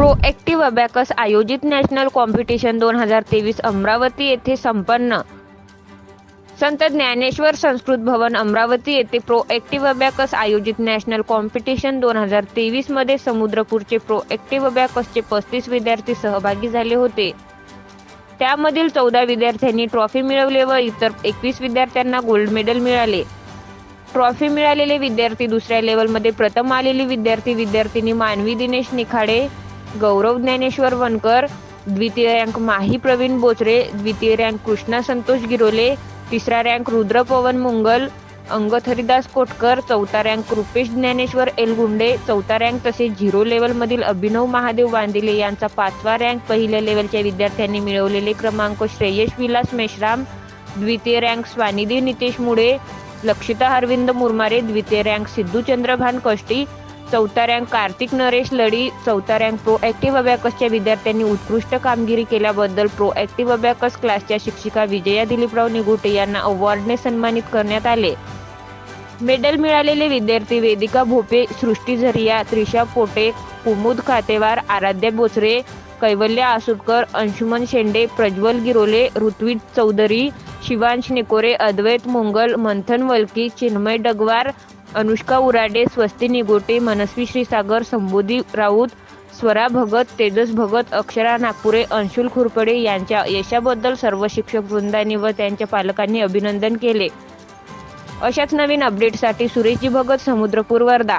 Proactive abacus आयोजित national competition दोन हजार तेवीस अमरावती येथे संपन्न. संत ज्ञानेश्वर संस्कृत भवन अमरावती येथे प्रोएक्टिव्ह अबॅकस आयोजित नॅशनल कॉम्पिटिशन दोन हजार तेवीसमध्ये समुद्रपूरचे प्रोएक्टिव्ह अबॅकसचे पस्तीस विद्यार्थी सहभागी झाले होते. त्यामधील चौदा विद्यार्थ्यांनी ट्रॉफी मिळवले व इतर एकवीस विद्यार्थ्यांना गोल्ड मेडल मिळाले. ट्रॉफी मिळालेले विद्यार्थी दुसऱ्या लेवलमध्ये प्रथम आलेली विद्यार्थी विद्यार्थिनी मानवी दिनेश निखाडे गौरव ज्ञानेश्वर वनकर द्वितीय रँक माही प्रवीण बोचरे द्वितीय रँक कृष्णा संतोष गिरोले तिसरा रँक रुद्र पवन मुंगल अंगत हरिदास कोटकर चौथा रँक रुपेश ज्ञानेश्वर एलगुंडे चौथा रँक तसेच झिरो लेवलमधील अभिनव महादेव वांदिले यांचा पाचवा रँक पहिल्या लेवलच्या विद्यार्थ्यांनी मिळवलेले क्रमांक श्रेयश विलास मेश्राम द्वितीय रँक स्वानिधी नितेश मुळे लक्षिता अरविंद मुरमारे द्वितीय रँक सिद्धू चंद्रभान कष्टी चौथा रँक कार्तिक नरेश लडी चौथा रँक प्रो ॲक्टिव्ह अबॅकसच्या विद्यार्थ्यांनी उत्कृष्ट कामगिरी केल्याबद्दल प्रो ॲक्टिव्ह अबॅकस क्लासच्या शिक्षिका विजया दिलीपराव निगुटे यांना अवॉर्डने सन्मानित करण्यात आले. मेडल मिळालेले विद्यार्थी वेदिका भोपे सृष्टी झरिया त्रिशा पोटे कुमुद खातेवार आराध्या बोचरे कैवल्य आसुटकर अंशुमन शेंडे प्रज्वल गिरोले ऋत्विज चौधरी शिवांश निकोरे अद्वैत मुंगल मंथन वलकी चिन्मय डगवार अनुष्का उराडे स्वस्ती निगोटे मनस्वी श्रीसागर संबोधी राऊत स्वरा भगत तेजस भगत अक्षरा नागपुरे अंशुल खुरपडे यांच्या यशाबद्दल सर्व शिक्षक वृंदांनी व त्यांच्या पालकांनी अभिनंदन केले. अशाच नवीन अपडेटसाठी सुरेशजी भगत समुद्रपूर वर्धा.